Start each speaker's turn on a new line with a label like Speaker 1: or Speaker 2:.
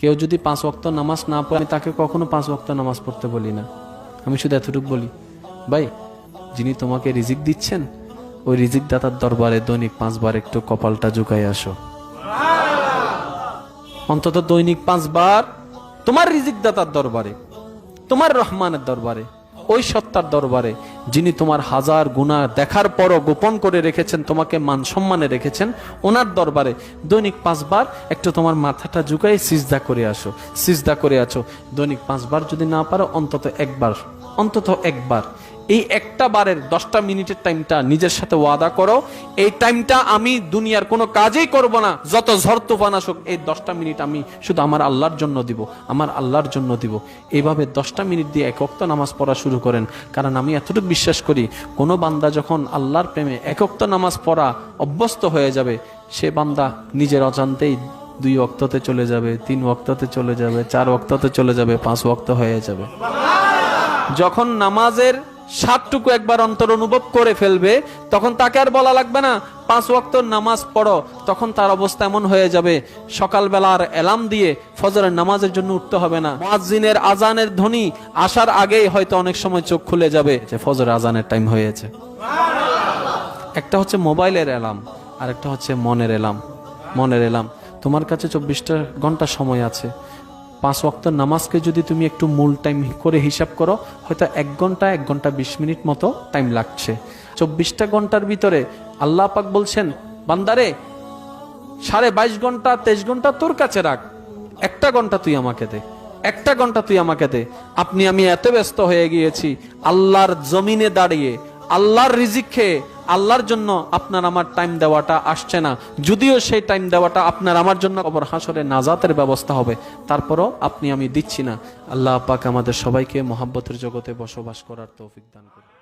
Speaker 1: কেউ যদি পাঁচ অক্ত নামাজ না পড়ে, আমি তাকে কখনো পাঁচ অক্ত নামাজ পড়তে বলি না। আমি শুধু এতটুকু বলি, ভাই, যিনি তোমাকে রিজিক দিচ্ছেন, ওই রিজিক দাতার দরবারে দৈনিক পাঁচবার একটু কপালটা জুকাই আসো। অন্তত দৈনিক পাঁচবার তোমার রিজিক দাতার দরবারে, তোমার রহমানের দরবারে। ওই সত্তার দরবারে, যিনি তোমার হাজার গুণা দেখার পরও গোপন করে রেখেছেন, তোমাকে মান সম্মানে রেখেছেন, ওনার দরবারে দৈনিক পাঁচবার একটু তোমার মাথাটা জুকাই সিজদা করে আসো, সিজদা করে আছো। দৈনিক পাঁচবার যদি না পারো, অন্তত একবার অন্তত একবার এই একটা বারের দশটা মিনিটের টাইমটা নিজের সাথে ওয়াদা করো। এই টাইমটা আমি দুনিয়ার কোনো কাজেই করব না। যত ঝড় তুফান আসুক, এই দশটা মিনিট আমি শুধু আমার আল্লাহর জন্য দিব, আমার আল্লাহর জন্য দিব। এইভাবে দশটা মিনিট দিয়ে একক্ত নামাজ পড়া শুরু করেন। কারণ আমি এতটুকু বিশ্বাস করি, কোনো বান্দা যখন আল্লাহর প্রেমে একক্ত নামাজ পড়া অভ্যস্ত হয়ে যাবে, সে বান্দা নিজের অজান্তেই দুই অক্ততে চলে যাবে, তিন অক্ততে চলে যাবে, চার অক্ততে চলে যাবে, পাঁচ অক্ত হয়ে যাবে। যখন নামাজের সাতটুকু একবার অন্তর অনুভব করে ফেলবে, তখন তাকে আর বলা লাগবে না, পাঁচ ওয়াক্ত নামাজ পড়ো, তখন তার অবস্থা এমন হয়ে যাবে, সকালবেলার অ্যালার্ম দিয়ে ফজরের নামাজের জন্য উঠতে হবে না। মুয়াজ্জিনের আজানের ধ্বনি আসার আগেই হয়তো অনেক সময় চোখ খুলে যাবে, যে ফজরের আজানের টাইম হয়েছে। একটা হচ্ছে মোবাইলের অ্যালার্ম আর একটা হচ্ছে মনের অ্যালার্ম মনের অ্যালার্ম। তোমার কাছে চব্বিশটা ঘণ্টা সময় আছে পাঁচ ওয়াক্ত নামাজকে যদি তুমি একটু মূল টাইম করে হিসাব করো, হয়তো এক ঘণ্টা এক ঘণ্টা বিশ মিনিট মতো টাইম লাগছে। চব্বিশটা ঘণ্টার ভিতরে আল্লাহ পাক বলছেন, বান্দারে, সাড়ে বাইশ ঘণ্টা, তেইশ ঘণ্টা তোর কাছে রাখ। একটা ঘণ্টা তুই আমাকে দে। একটা ঘণ্টা তুই আমাকে দে। আপনি, আমি এত ব্যস্ত হয়ে গিয়েছি, আল্লাহর জমিনে দাঁড়িয়ে আল্লাহর রিজিক খেয়ে আল্লাহর জন্য আপনার আমার টাইম দেওয়াটা আসছে না। যদিও সেই টাইম দেওয়াটা আপনার আমার জন্য কবর হাসরে নাজাতের ব্যবস্থা হবে, তারপরও আপনি আমি দিচ্ছি না। আল্লাহ পাক আমাদের সবাইকে মহাব্বতের জগতে বসবাস করার তৌফিক দান করুন।